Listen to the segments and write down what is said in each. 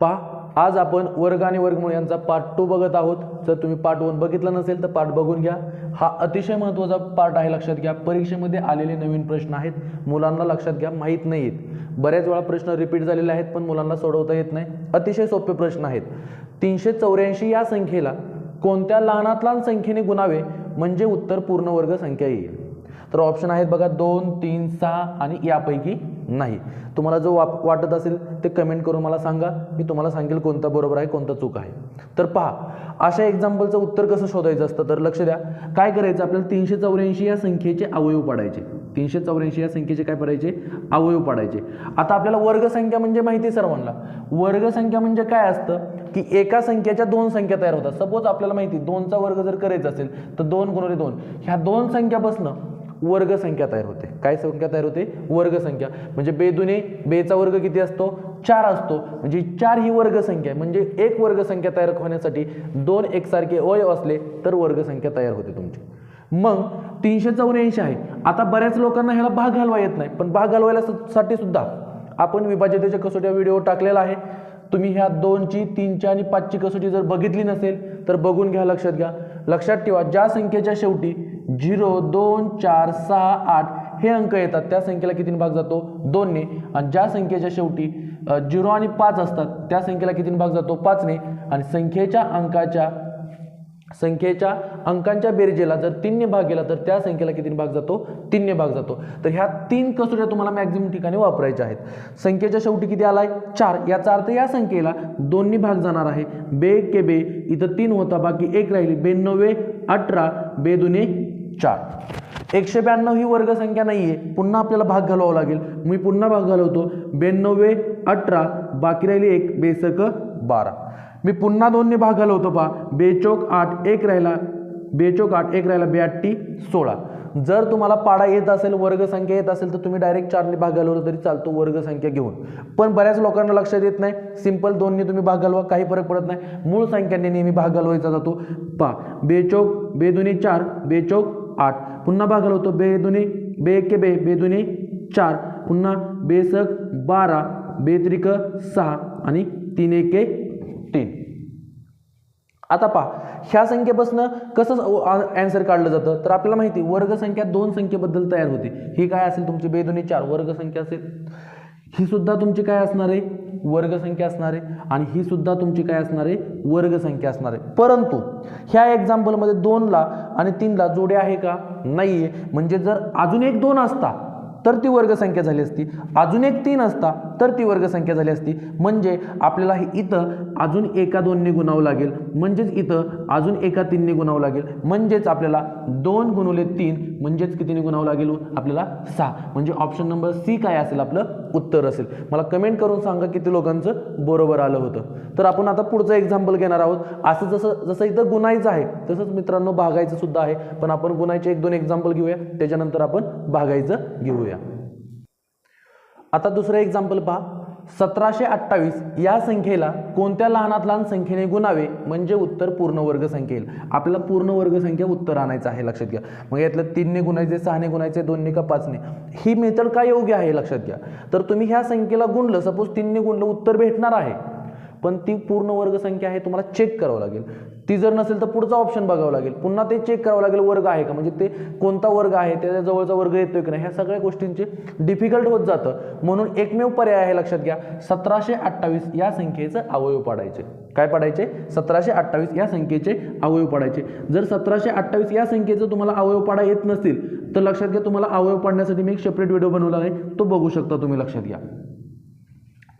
पहा आज आपण वर्ग आणि वर्गमूळ यांचा पार्ट टू बघत आहोत. जर तुम्ही पार्ट वन बघितला नसेल तर पार्ट बघून घ्या. हा अतिशय महत्त्वाचा पार्ट आहे लक्षात घ्या. परीक्षेमध्ये आलेले नवीन प्रश्न आहेत. मुलांना लक्षात घ्या माहीत नाही आहेत बऱ्याच वेळा प्रश्न रिपीट झालेले आहेत पण मुलांना सोडवता येत नाही. अतिशय सोपे प्रश्न आहेत. तीनशे चौऱ्याऐंशी या संख्येला कोणत्या लहानात लहान संख्येने गुणावे म्हणजे उत्तर पूर्ण वर्ग संख्या येईल? तर ऑप्शन आहेत बघा दोन तीन सहा आणि यापैकी नाही. तुम्हाला जो वाप वाटत असेल ते कमेंट करून मला सांगा. मी तुम्हाला सांगेल कोणता बरोबर आहे कोणता चूक आहे. तर पहा अशा एक्झाम्पलचं उत्तर कसं शोधायचं असतं? तर लक्ष द्या. काय करायचं? आपल्याला तीनशे चौऱ्याऐंशी या संख्येचे अवयव पाडायचे. तीनशे चौऱ्याऐंशी या संख्येचे काय पडायचे? अवयव पाडायचे. आता आपल्याला वर्गसंख्या म्हणजे माहिती आहे सर्वांना. वर्गसंख्या म्हणजे काय असतं? की एका संख्येच्या दोन संख्या तयार होतात. सपोज आपल्याला माहिती दोनचा वर्ग जर करायचा असेल तर दोन गुणवले दोन. ह्या दोन संख्यापासनं वर्गसंख्या तयार होते. काय संख्या तयार होते? वर्गसंख्या. म्हणजे बेदुने बेचा वर्ग किती असतो? चार असतो. म्हणजे चार ही वर्गसंख्या आहे. म्हणजे एक वर्गसंख्या तयार होण्यासाठी दोन एकसारखे अवयव असले तर वर्गसंख्या तयार होते तुमची. मग तीनशे चौऱ्याऐंशी आहे. आता बऱ्याच लोकांना ह्याला भाग घालवा येत नाही. पण भाग घालवायला साठी सुद्धा आपण विभाज्यतेच्या कसोट्या व्हिडिओ टाकलेला आहे. तुम्ही ह्या दोनची तीनची आणि पाचची कसोटी जर बघितली नसेल तर बघून घ्या लक्षात घ्या. लक्षात ठेवा ज्या संख्येच्या शेवटी झिरो दोन चार सहा आठ हे अंक येतात. त्या संख्येला कितीने भाग जातो? दोनने. आणि ज्या संख्येच्या शेवटी झिरो आणि पाच असतात त्या संख्येला कितीने भाग जातो? पाचने. आणि संख्येच्या अंकाच्या संख्येच्या अंकांच्या बेरजेला जर तीनने भाग गेला तर त्या संख्येला कितीने भाग जातो? तीनने भाग जातो. तर ह्या तीन कसोट्या तुम्हाला मॅक्झिमम ठिकाणी वापरायच्या आहेत. संख्येच्या शेवटी किती आलाय? चार. याचा अर्थ या संख्येला दोन्ही भाग जाणार आहे. बे के बे. इथं तीन होता बाकी एक राहिली. बेनव्वे अठरा. बे दुने चार. एकशे ब्याण्णव ही वर्गसंख्या नाही आहे पुन्हा आपल्याला भाग घालवावा लागेल. मी पुन्हा भाग घालवतो. ब्याण्णवे अठरा बाकी राहिली एक बेसक बारा. मी पुन्हा दोनने भाग घालवतो पहा. बेचोक आठ एक राहिला. बेचोक आठ एक राहिला. ब्याट्टी सोळा. जर तुम्हाला पाडा येत असेल वर्गसंख्या येत असेल तर तुम्ही डायरेक्ट चारने भाग घालवलं तरी चालतो वर्गसंख्या घेऊन. पण बऱ्याच लोकांना लक्षात येत नाही. सिंपल दोनने तुम्ही भाग घालवा. काही फरक पडत नाही. मूळ संख्याने नेहमी भाग घालवायचा जातो. पा बेचोक बेदुनी चार बेचोक आठ. पुन्हा भाग बे बेदुनी बे एके बे. बेदुनी चार. पुन्हा बेसक बारा. बेत्रिक सहा आणि तीन एके तीन. आता पहा ह्या संख्येपासून कसं आन्सर काढलं जातं? तर आपल्याला माहिती आहे, वर्गसंख्या दोन संख्येबद्दल तयार होते. ही काय असेल तुमची बेदुनी चार. वर्गसंख्या असेल. ही सुद्धा तुमची काय असणार आहे? वर्गसंख्या असणार आहे आणि ही सुद्धा तुमची काय असणार आहे? वर्गसंख्या असणार आहे. परंतु ह्या एक्झाम्पलमध्ये दोनला आणि तीनला जोडे आहे का? नाही आहे म्हणजे जर अजून एक दोन असता तर ती वर्गसंख्या झाली असती. अजून एक तीन असता तर ती वर्गसंख्या झाली असती. म्हणजे आपल्याला हे इथं अजून एका दोनने गुणावं लागेल. म्हणजेच इथं अजून एका तीनने गुणावं लागेल. म्हणजेच आपल्याला दोन गुणवले तीन म्हणजेच कितीने गुणावं लागेल? आपल्याला सहा. म्हणजे ऑप्शन नंबर सी काय असेल? आपलं उत्तर असेल. मला कमेंट करून सांगा किती लोकांचं बरोबर आलं होतं. तर आपण आता पुढचं एक्झाम्पल घेणार आहोत. असं जसं जसं इथं गुणायचं आहे तसंच मित्रांनो भागायचं सुद्धा आहे. पण आपण गुणायचे एक दोन एक्झाम्पल घेऊया. त्याच्यानंतर आपण भागायचं घेऊया. आता दुसरं एक्झाम्पल पहा. सतराशे अठ्ठावीस या संख्येला कोणत्या लहानात लहान संख्येने गुणावे? म्हणजे उत्तर पूर्ण वर्ग संख्या येईल आपल्याला पूर्णवर्ग संख्या उत्तर आणायचं आहे लक्षात घ्या. मग यातलं तीनने गुणायचे सहाने गुणायचे दोनने का पाचने? ही मेथड काय योग्य आहे लक्षात घ्या. तर तुम्ही ह्या संख्येला गुणलं सपोज तीनने गुणलं उत्तर भेटणार आहे. पण ती पूर्णवर्ग संख्या आहे तुम्हाला चेक करावं लागेल. ती जर नसेल तर पुढचा ऑप्शन बघावं लागेल. पुन्हा ते चेक करावं लागेल वर्ग आहे का? म्हणजे ते कोणता वर्ग आहे त्याच्या जवळचा वर्ग येतोय की नाही? ह्या सगळ्या गोष्टींचे डिफिकल्ट होत जातं. म्हणून एकमेव पर्याय आहे लक्षात घ्या सतराशे अठ्ठावीस या संख्येचं अवयव पाडायचे. काय पाडायचे? सतराशे अठ्ठावीस या संख्येचे अवयव पाडायचे. जर सतराशे अठ्ठावीस या संख्येचं तुम्हाला अवयव पाडा येत नसतील तर लक्षात घ्या तुम्हाला अवयव पाडण्यासाठी मी एक सेपरेट व्हिडिओ बनवला आहे. तो बघू शकता तुम्ही लक्षात घ्या.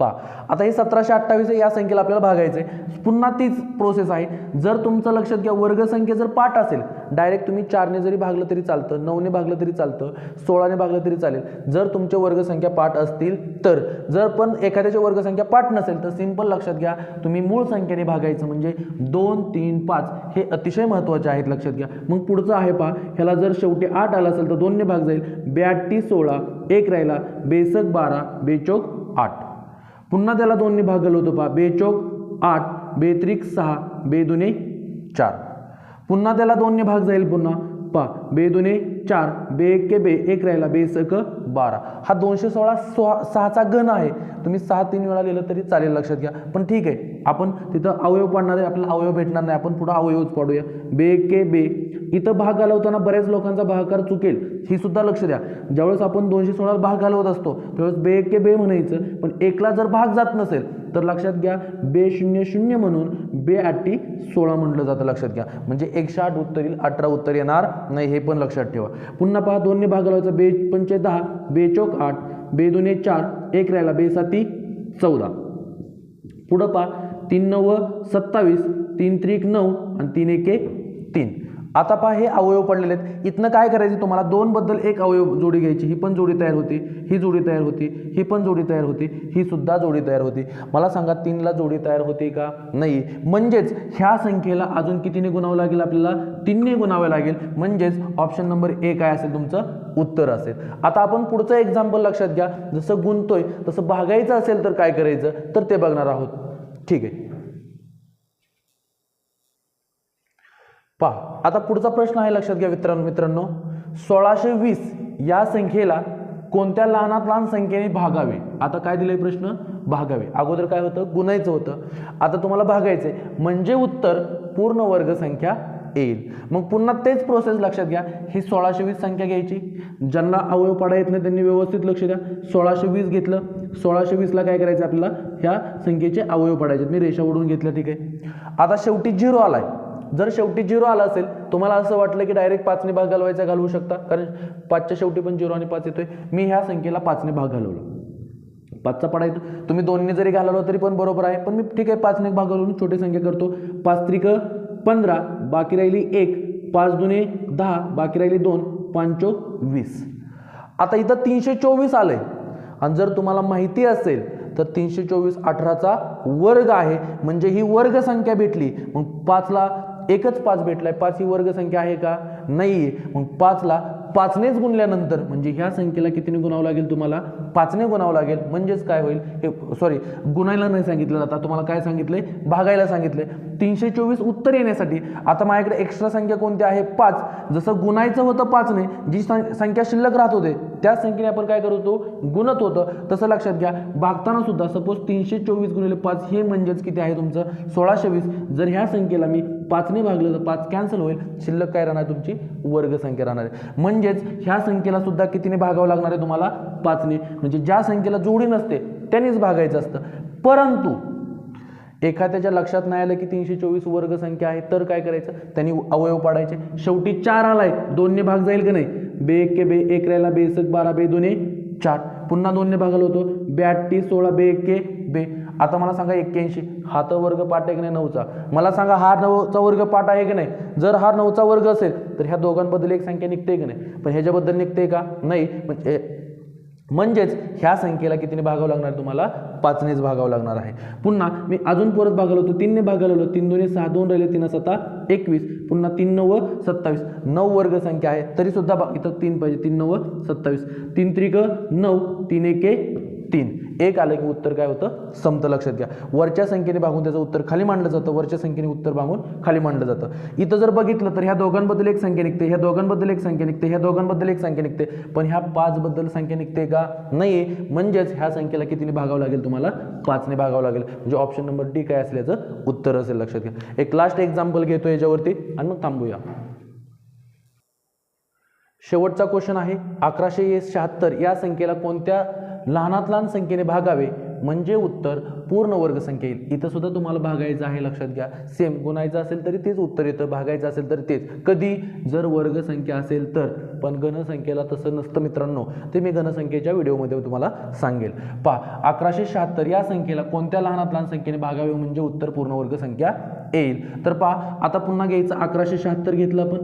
पहा आता हे सतराशे अठ्ठावीस या संख्येला आपल्याला भागायचं आहे पुन्हा तीच प्रोसेस आहे. जर तुमचं लक्षात घ्या वर्गसंख्या जर पाठ असेल डायरेक्ट तुम्ही चारने जरी भागलं तरी चालतं नऊने भागलं तरी चालतं सोळाने भागलं तरी चालेल. जर तुमच्या वर्गसंख्या पाठ असतील तर जर पण एखाद्याची वर्गसंख्या पाठ नसेल तर सिंपल लक्षात घ्या तुम्ही मूळ संख्येने भागायचं म्हणजे दोन तीन पाच हे अतिशय महत्त्वाचे आहेत लक्षात घ्या. मग पुढचं आहे पहा ह्याला जर शेवटी आठ आला असेल तर दोनने भाग जाईल. ब्याटी सोळा एक राहिला बेसक बारा बेचोक आठ. पुन्हा त्याला दोनने भाग होतो पहा. बेचोक आठ बेत्रिक सहा बेदुने चार. पुन्हा त्याला दोनने भाग जाईल पुन्हा. पहा. बेदुने चार बे एक के बे एक राहिला बे सक बारा. हा दोनशे सोळा सोळा सहाचा घन आहे. तुम्ही सहा तीन वेळा लिहिलं तरी चालेल लक्षात घ्या. पण ठीक आहे आपण तिथं अवयव पाडणार आहे आपल्याला अवयव भेटणार नाही. आपण पुढं अवयवच पाडूया. बे के बे. इथं भाग घालवताना बऱ्याच लोकांचा भागाकार चुकेल. ही सुद्धा लक्ष द्या. ज्यावेळेस आपण दोनशे सोळा भाग घालवत असतो त्यावेळेस बे के बे म्हणायचं. पण एकला जर भाग जात नसेल तर लक्षात घ्या बे शून्य शून्य म्हणून बे आठी सोळा म्हटलं जातं लक्षात घ्या. म्हणजे एकशे आठ उत्तर येईल अठरा उत्तर येणार नाही हे पण लक्षात ठेवा. पुन्हा पहा दोन्ही भाग घालवायचं बे पंचे दहा बे चौक आठ बे दोन्ही चार एक राहिला बे साती चौदा. पुढं पहा तीन नव सत्तावीस तीन त्रिक नऊ आणि तीन एके तीन. आता पहा हे अवयव पडलेले आहेत. इथनं काय करायचं तुम्हाला? दोन बद्दल एक अवयव जोडी घ्यायची. ही पण जोडी तयार होती ही जोडी तयार होती ही पण जोडी तयार होती ही सुद्धा जोडी तयार होती. मला सांगा तीनला जोडी तयार होती का? नाही. म्हणजेच ह्या संख्येला अजून कितीने गुणावं लागेल आपल्याला? तीनने गुणावं लागेल. म्हणजेच ऑप्शन नंबर ए काय असेल? तुमचं उत्तर असेल. आता आपण पुढचं एक्झाम्पल लक्षात घ्या. जसं गुंतोय तसं भागायचं असेल तर काय करायचं? तर ते बघणार आहोत. ठीक आहे. पहा आता पुढचा प्रश्न आहे लक्षात घ्या मित्रांनो मित्रांनो. सोळाशे वीस या संख्येला कोणत्या लहानात लहान संख्येने भागावे? आता काय दिले प्रश्न? भागावे. अगोदर काय होतं? गुणायचं होतं. आता तुम्हाला भागायचंय. म्हणजे उत्तर पूर्ण वर्ग संख्या येईल. मग पुन्हा तेच प्रोसेस लक्षात घ्या. ही सोळाशे वीस संख्या घ्यायची. ज्यांना अवयव पाडा येत नाही त्यांनी व्यवस्थित लक्ष द्या. सोळाशे वीस घेतलं. सोळाशे वीसला काय करायचं आपल्याला? ह्या संख्येचे अवयव पाडायचे. मी रेषा ओढून घेतल्या ठीक आहे. आता शेवटी झिरो आलाय. जर शेवटी झिरो आला असेल तुम्हाला असं वाटलं की डायरेक्ट पाचने भाग घालवायचा घालवू शकता? कारण पाचच्या शेवटी पण झिरो आणि पाच येतोय. मी ह्या संख्येला पाचने भाग घालवला. पाचचा पडायचं तुम्ही दोन्ही जरी घालवलं तरी पण बरोबर आहे. पण मी ठीक आहे पाचने भाग घालून छोटी संख्या करतो. पाच त्रिक पंधरा बाकी राहिली एक. पाच दुने दहा बाकी राहिली दोन. पांचो वीस. आता इथं तीनशे चोवीस आलंय. आणि जर तुम्हाला माहिती असेल तर तीनशे चोवीस अठराचा वर्ग आहे. म्हणजे ही वर्ग संख्या भेटली. मग पाचला एकच पाच भेटलाय. पाच ही वर्ग संख्या आहे का? नाही मग पाचला पाचनेच गुणल्यानंतर म्हणजे ह्या संख्येला कितीने गुणावं लागेल तुम्हाला? पाचने गुणावं लागेल. म्हणजेच काय होईल? हे सॉरी गुणायला नाही सांगितलं जाता. तुम्हाला काय सांगितलंय? भागायला सांगितलंय. तीनशे चोवीस उत्तर येण्यासाठी. आता माझ्याकडे एक्स्ट्रा संख्या कोणती आहे? पाच. जसं गुणायचं होतं पाचने जी सं- संख्या शिल्लक राहत होते त्या संख्येने आपण काय करत होतो? गुणत होतं. तसं लक्षात घ्या भागताना सुद्धा सपोज तीनशे चोवीस गुणिले पाच हे म्हणजेच किती आहे तुमचं? सोळाशे वीस. जर ह्या संख्येला मी पाचने भागलं तर पाच कॅन्सल होईल. शिल्लक काय राहणार तुमची? वर्ग संख्या राहणार आहे. म्हणजेच ह्या संख्येला सुद्धा कितीने भागावं लागणार आहे तुम्हाला? पाचने म्हणजे ज्या संख्येला जोडी नसते त्यांनीच भागायचं असतं. परंतु एखाद्याच्या लक्षात नाही आलं की तीनशे चोवीस वर्ग संख्या आहे तर काय करायचं? त्यांनी अवयव पाडायचे. शेवटी चार आलाय. दोनने भाग जाईल का नाही? बे एक के बे एक राहिला बेसक बारा बे दोन्ही चार. पुन्हा दोनने भागाला होतो. बे सोळा बे एक के बे. आता मला सांगा एक्क्याऐंशी. हा तर वर्ग पाठ आहे की नाही नऊचा? मला सांगा हा नऊचा वर्ग पाठ आहे की नाही? जर हा नऊचा वर्ग असेल तर ह्या दोघांबद्दल एक संख्या निघते की नाही? पण ह्याच्याबद्दल निघते का? नाही. म्हणजे म्हणजेच ह्या संख्येला कितीने भागावं लागणार तुम्हाला? पाचनेच भागावं लागणार आहे. पुन्हा मी अजून परत भागवलं होतो तीनने भागवलं तीन दोन्ही सहा दोन राहिले तीन सत्ता एकवीस. पुन्हा तीन नऊ सत्तावीस. नऊ वर्ग संख्या आहे तरी सुद्धा बा- इथं तीन पाहिजे तीन नऊ सत्तावीस. तीन त्रिक नऊ तीन एके तीन. एक आलं की उत्तर काय होतं? समतं लक्षात घ्या. वरच्या संख्येने भागून त्याचं उत्तर खाली मांडलं जातं. वरच्या संख्येने उत्तर भागून खाली मांडलं जातं. इथं जर बघितलं तर ह्या दोघांबद्दल एक संख्या निघते ह्या दोघांबद्दल एक संख्या निघते ह्या दोघांबद्दल एक संख्या निघते. पण ह्या पाच बद्दल संख्या निघते का? नाही म्हणजेच ह्या संख्येला कितीने भागावं लागेल तुम्हाला? पाचने भागावं लागेल. म्हणजे ऑप्शन नंबर डी काय असल्याचं उत्तर असेल. लक्षात घ्या. एक लास्ट एक्झाम्पल घेतो याच्यावरती आणि मग थांबूया. शेवटचा क्वेश्चन आहे. अकराशे शहात्तर या संख्येला कोणत्या लहानात लहान संख्येने भागावे म्हणजे उत्तर पूर्ण वर्ग संख्या येईल. इथं सुद्धा तुम्हाला भागायचं आहे लक्षात घ्या. सेम गुणायचं असेल तरी तेच उत्तर येतं भागायचं असेल तर तेच. कधी? जर वर्ग संख्या असेल तर. पण घनसंख्येला तसं नसतं मित्रांनो. ते मी घनसंख्येच्या व्हिडिओमध्ये तुम्हाला सांगेल. पहा अकराशे शहात्तर या संख्येला कोणत्या लहानात लहान संख्येने भागावे म्हणजे उत्तर पूर्ण वर्ग संख्या येईल? तर पहा आता पुन्हा घ्यायचं अकराशे शहात्तर घेतलं आपण.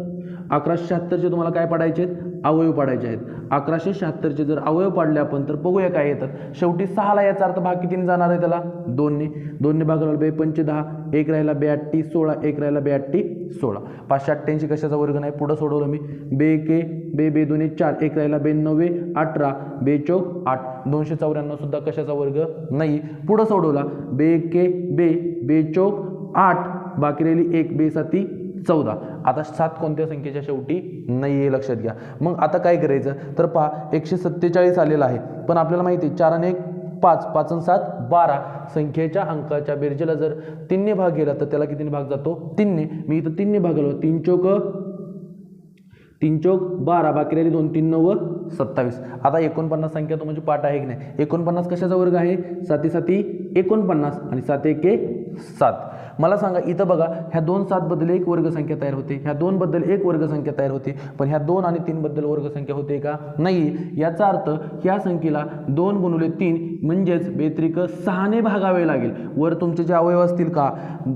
अकराशे शहात्तरचे तुम्हाला काय पडायचे आहेत अवयव पाडायचे आहेत. अकराशे शहात्तरचे जर अवयव पाडले आपण तर बघूया काय येतात. शेवटी सहाला याचा अर्थ भाग कितीने जाणार आहे त्याला? दोनने. दोनने भाग बे पंचे दहा एक राहिला बे सोळा एक राहिला बे सोळा. पाचशे अठ्ठ्याऐंशी कशाचा वर्ग नाही? पुढं सोडवलं मी. बे के बे बे दोन्ही चार एक राहिला बे नव्वे अठरा बे चौक आठ. दोनशे चौऱ्याण्णव सुद्धा कशाचा वर्ग नाही? पुढं सोडवला. बे के बे बे चौक आठ. बाकी राहिली एक बे साती चौदा. आता सात कोणत्या संख्येच्या शेवटी नाही आहे लक्षात घ्या. मग आता काय करायचं? तर पहा एकशे सत्तेचाळीस आलेला आहे. पण आपल्याला माहिती आहे चार आणि एक पाच. पाच आणि सात बारा. संख्येच्या अंकाच्या बेरजेला जर तीनने भाग गेला तर त्याला कितीने भाग जातो? तीनने. मी इथं तीनने भाग आलो तीन चौक तीन चौक बारा बाकी राहिले दोन तीन नऊ सत्तावीस. आता एकोणपन्नास संख्या तो म्हणजे पाठ आहे की नाही? एकोणपन्नास कशाचा वर्ग आहे? साती साती एकोणपन्नास आणि सात एके सात. मला सांगा इथं बघा ह्या दोन सातबद्दल एक वर्गसंख्या तयार होते. ह्या दोनबद्दल एक वर्गसंख्या तयार होते. पण ह्या दोन आणि तीनबद्दल वर्गसंख्या होते का? नाही. याचा अर्थ ह्या संख्येला दोन गुणुले तीन म्हणजेच व्यतिरिक सहाने भागावे लागेल. वर तुमचे जे अवयव असतील का?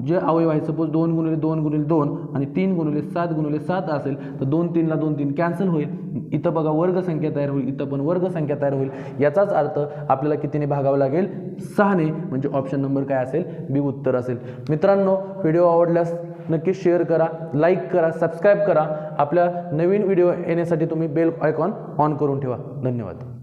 जे अवयव आहे सपोज दोन गुणिले दोन गुणिले दोन आणि तीन गुणुले सात गुणिले सात असेल तर दोन तीनला दोन तीन कॅन्सल होईल. इथं बघा वर्गसंख्या तयार होईल इथं पण वर्गसंख्या तयार होईल. याचाच अर्थ आपल्याला कितीने भागावं लागेल? सहाने. म्हणजे ऑप्शन नंबर काय असेल? बी उत्तर असेल. मित्रांनो व्हिडिओ आवडल्यास नक्की शेअर करा लाईक करा सबस्क्राईब करा. आपल्या नवीन व्हिडिओ येण्यासाठी तुम्ही बेल आयकॉन ऑन करून ठेवा. धन्यवाद.